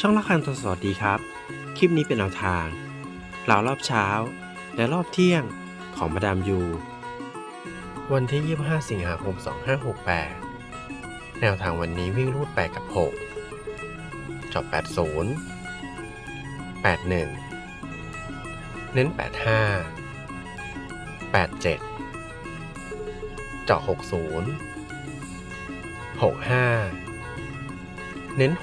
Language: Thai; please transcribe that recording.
ช่องละคันทศสวัสดีครับ คลิปนี้เป็นแนวทางเหล่ารอบเช้า และรอบเที่ยงของมาดามยู วันที่ 25 สิงหาคม 2568 แนวทางวันนี้วิ่งรูด 8 กับ 6 จอบ 80 81 เน้น 85 87 เจาะ 60 65 เน้น 61